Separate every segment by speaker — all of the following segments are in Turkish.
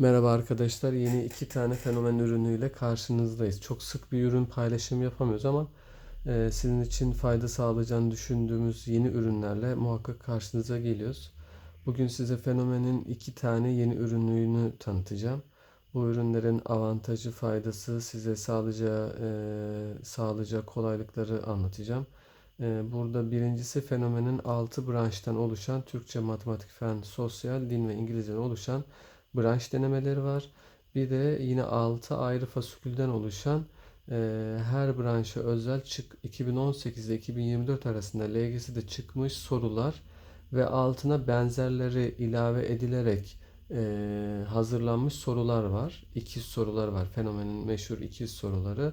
Speaker 1: Merhaba arkadaşlar. Yeni iki tane fenomen ürünüyle karşınızdayız. Çok sık bir ürün paylaşımı yapamıyoruz ama e, sizin için fayda sağlayacağını düşündüğümüz yeni ürünlerle muhakkak karşınıza geliyoruz. Bugün size fenomenin iki tane yeni ürününü tanıtacağım. Bu ürünlerin avantajı, faydası, size sağlayacağı, e, sağlayacağı kolaylıkları anlatacağım. E, burada birincisi fenomenin 6 branştan oluşan Türkçe, matematik, fen, sosyal, din ve İngilizceden oluşan branş denemeleri var. Bir de yine 6 ayrı fasikülden oluşan e, her branşa özel çık 2018 ile 2024 arasında LGS'de çıkmış sorular ve altına benzerleri ilave edilerek e, hazırlanmış sorular var. İkiz sorular var. Fenomenin meşhur ikiz soruları.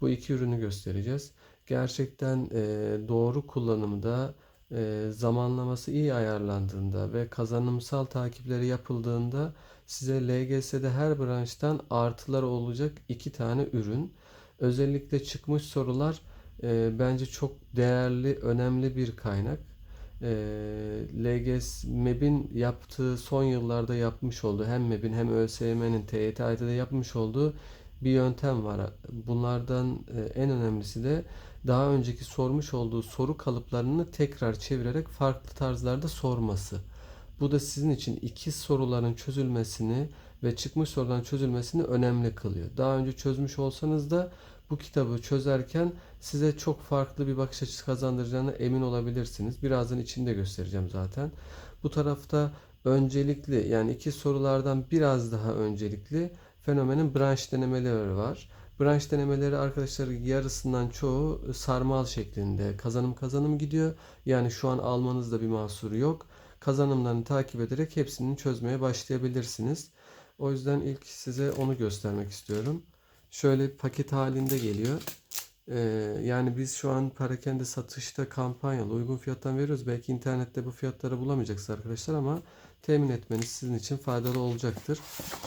Speaker 1: Bu iki ürünü göstereceğiz. Gerçekten e, doğru kullanımda e, zamanlaması iyi ayarlandığında ve kazanımsal takipleri yapıldığında size LGS'de her branştan artılar olacak iki tane ürün. Özellikle çıkmış sorular e, bence çok değerli, önemli bir kaynak. E, LGS MEB'in yaptığı son yıllarda yapmış olduğu hem MEB'in hem ÖSYM'nin TYT AYT'de yapmış olduğu bir yöntem var. Bunlardan e, en önemlisi de daha önceki sormuş olduğu soru kalıplarını tekrar çevirerek farklı tarzlarda sorması. Bu da sizin için ikiz soruların çözülmesini ve çıkmış soruların çözülmesini önemli kılıyor. Daha önce çözmüş olsanız da bu kitabı çözerken size çok farklı bir bakış açısı kazandıracağına emin olabilirsiniz. Birazdan içinde göstereceğim zaten. Bu tarafta öncelikli yani iki sorulardan biraz daha öncelikli fenomenin branş denemeleri var. Branş denemeleri arkadaşlar yarısından çoğu sarmal şeklinde kazanım kazanım gidiyor. Yani şu an almanızda bir mahsuru yok. Kazanımlarını takip ederek hepsini çözmeye başlayabilirsiniz. O yüzden ilk size onu göstermek istiyorum. Şöyle paket halinde geliyor. Ee, yani biz şu an parakende satışta kampanyalı uygun fiyattan veriyoruz. Belki internette bu fiyatları bulamayacaksınız arkadaşlar ama temin etmeniz sizin için faydalı olacaktır.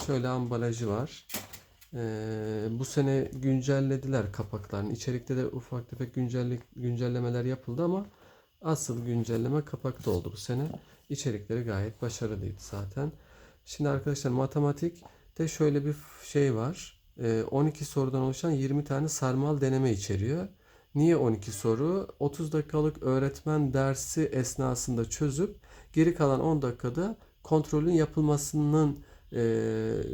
Speaker 1: Şöyle ambalajı var. Ee, bu sene güncellediler kapaklarını. İçerikte de ufak tefek güncellik, güncellemeler yapıldı ama asıl güncelleme kapakta oldu bu sene. İçerikleri gayet başarılıydı zaten. Şimdi arkadaşlar matematikte şöyle bir şey var. Ee, 12 sorudan oluşan 20 tane sarmal deneme içeriyor. Niye 12 soru? 30 dakikalık öğretmen dersi esnasında çözüp geri kalan 10 dakikada kontrolün yapılmasının e,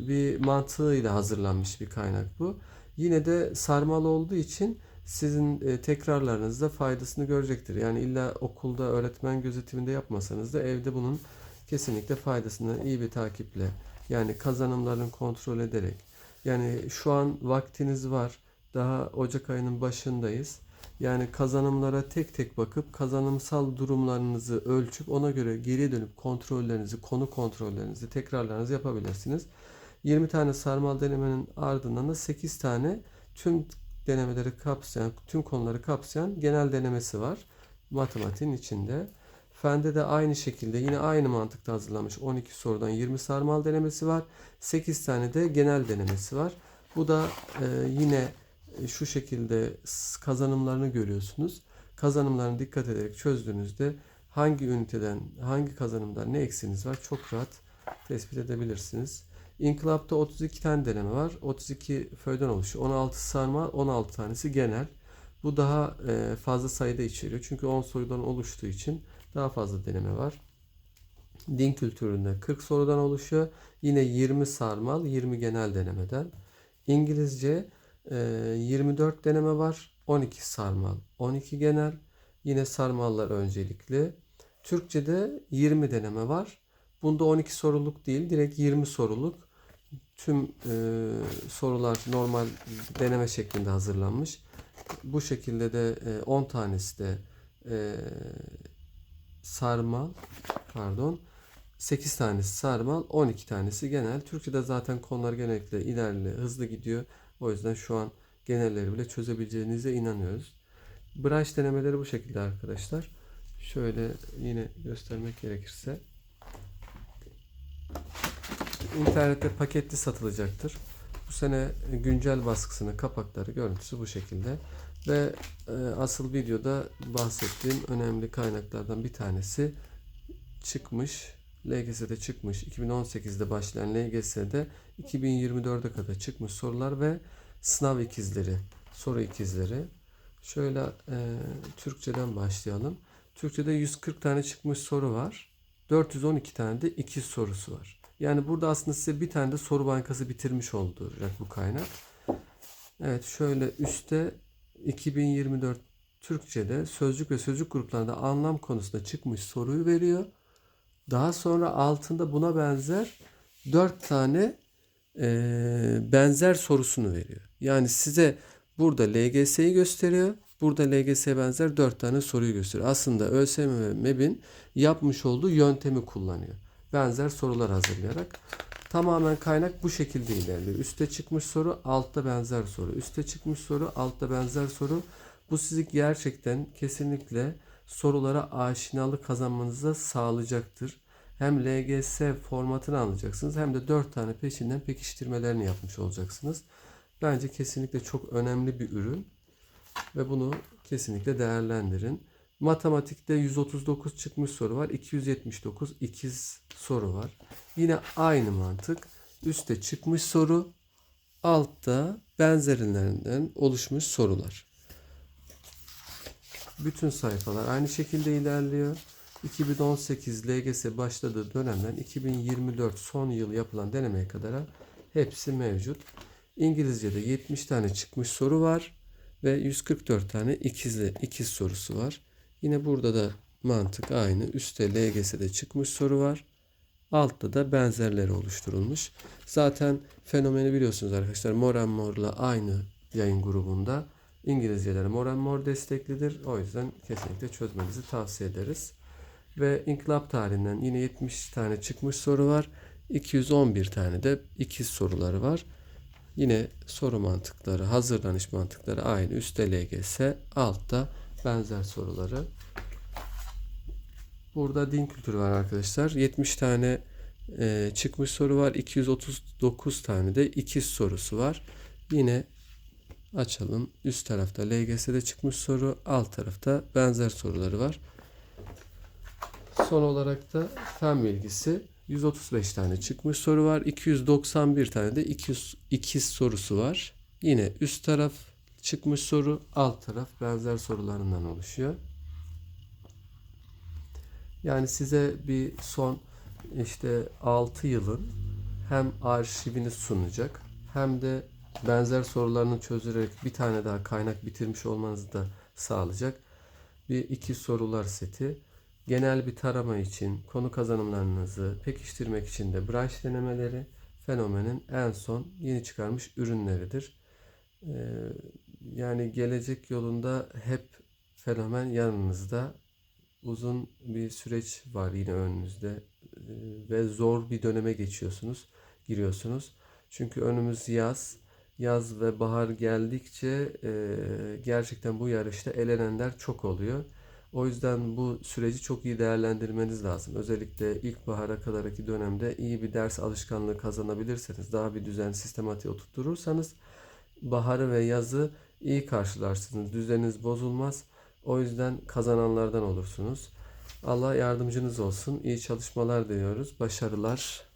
Speaker 1: bir mantığıyla hazırlanmış bir kaynak bu. Yine de sarmal olduğu için sizin e, tekrarlarınızda faydasını görecektir. Yani illa okulda öğretmen gözetiminde yapmasanız da evde bunun kesinlikle faydasını iyi bir takiple yani kazanımlarını kontrol ederek yani şu an vaktiniz var. Daha Ocak ayının başındayız. Yani kazanımlara tek tek bakıp kazanımsal durumlarınızı ölçüp ona göre geriye dönüp kontrollerinizi, konu kontrollerinizi, tekrarlarınızı yapabilirsiniz. 20 tane sarmal denemenin ardından da 8 tane tüm denemeleri kapsayan, tüm konuları kapsayan genel denemesi var. Matematiğin içinde. Fende de aynı şekilde yine aynı mantıkta hazırlanmış 12 sorudan 20 sarmal denemesi var. 8 tane de genel denemesi var. Bu da e, yine şu şekilde kazanımlarını görüyorsunuz. Kazanımlarını dikkat ederek çözdüğünüzde hangi üniteden, hangi kazanımdan ne eksiğiniz var çok rahat tespit edebilirsiniz. İnkılap'ta 32 tane deneme var. 32 föyden oluşuyor. 16 sarma, 16 tanesi genel. Bu daha e, fazla sayıda içeriyor. Çünkü 10 sorudan oluştuğu için daha fazla deneme var. Din kültüründe 40 sorudan oluşuyor. Yine 20 sarmal, 20 genel denemeden. İngilizce 24 e, deneme var. 12 sarmal, 12 genel. Yine sarmallar öncelikli. Türkçe'de 20 deneme var. Bunda 12 soruluk değil, direkt 20 soruluk. Tüm e, sorular normal deneme şeklinde hazırlanmış. Bu şekilde de e, 10 tanesi de e, sarmal, pardon, 8 tanesi sarmal, 12 tanesi genel. Türkçe'de zaten konular genellikle ilerli, hızlı gidiyor. O yüzden şu an genelleri bile çözebileceğinize inanıyoruz. Branş denemeleri bu şekilde arkadaşlar. Şöyle yine göstermek gerekirse. İnternette paketli satılacaktır. Bu sene güncel baskısının kapakları, görüntüsü bu şekilde. Ve e, asıl videoda bahsettiğim önemli kaynaklardan bir tanesi çıkmış LGS'de çıkmış. 2018'de başlayan LGS'de 2024'e kadar çıkmış sorular ve sınav ikizleri, soru ikizleri. Şöyle e, Türkçeden başlayalım. Türkçede 140 tane çıkmış soru var. 412 tane de ikiz sorusu var. Yani burada aslında size bir tane de soru bankası bitirmiş olacak bu kaynak. Evet şöyle üstte 2024 Türkçe'de sözcük ve sözcük gruplarında anlam konusunda çıkmış soruyu veriyor. Daha sonra altında buna benzer 4 tane eee, benzer sorusunu veriyor. Yani size burada LGS'yi gösteriyor. Burada LGS'ye benzer 4 tane soruyu gösteriyor. Aslında ÖSYM ve MEB'in yapmış olduğu yöntemi kullanıyor. Benzer sorular hazırlayarak. Tamamen kaynak bu şekilde ilerliyor. Üste çıkmış soru, altta benzer soru. Üste çıkmış soru, altta benzer soru. Bu sizi gerçekten kesinlikle sorulara aşinalık kazanmanıza sağlayacaktır. Hem LGS formatını alacaksınız hem de 4 tane peşinden pekiştirmelerini yapmış olacaksınız. Bence kesinlikle çok önemli bir ürün ve bunu kesinlikle değerlendirin. Matematikte 139 çıkmış soru var. 279 ikiz soru var. Yine aynı mantık. Üste çıkmış soru, altta benzerlerinden oluşmuş sorular. Bütün sayfalar aynı şekilde ilerliyor. 2018 LGS başladığı dönemden 2024 son yıl yapılan denemeye kadar hepsi mevcut. İngilizce'de 70 tane çıkmış soru var ve 144 tane ikizli ikiz sorusu var. Yine burada da mantık aynı. Üstte LGS'de çıkmış soru var. Altta da benzerleri oluşturulmuş. Zaten fenomeni biliyorsunuz arkadaşlar. Moran Mor'la aynı yayın grubunda. İngilizceleri Moran Mor desteklidir. O yüzden kesinlikle çözmenizi tavsiye ederiz. Ve inkılap tarihinden yine 70 tane çıkmış soru var. 211 tane de ikiz soruları var. Yine soru mantıkları, hazırlanış mantıkları aynı. Üstte LGS, altta benzer soruları. Burada din kültürü var arkadaşlar. 70 tane e, çıkmış soru var. 239 tane de ikiz sorusu var. Yine açalım. Üst tarafta LGS'de çıkmış soru, alt tarafta benzer soruları var. Son olarak da fen bilgisi 135 tane çıkmış soru var. 291 tane de ikiz, ikiz sorusu var. Yine üst taraf çıkmış soru, alt taraf benzer sorularından oluşuyor. Yani size bir son işte 6 yılın hem arşivini sunacak hem de benzer sorularını çözerek bir tane daha kaynak bitirmiş olmanızı da sağlayacak bir iki sorular seti. Genel bir tarama için konu kazanımlarınızı pekiştirmek için de branş denemeleri fenomenin en son yeni çıkarmış ürünleridir. Ee, yani gelecek yolunda hep fenomen yanınızda uzun bir süreç var yine önünüzde ve zor bir döneme geçiyorsunuz, giriyorsunuz. Çünkü önümüz yaz. Yaz ve bahar geldikçe gerçekten bu yarışta elenenler çok oluyor. O yüzden bu süreci çok iyi değerlendirmeniz lazım. Özellikle ilkbahara kadarki dönemde iyi bir ders alışkanlığı kazanabilirseniz, daha bir düzen, sistematik oturturursanız baharı ve yazı iyi karşılarsınız. Düzeniniz bozulmaz. O yüzden kazananlardan olursunuz. Allah yardımcınız olsun. İyi çalışmalar diliyoruz. Başarılar.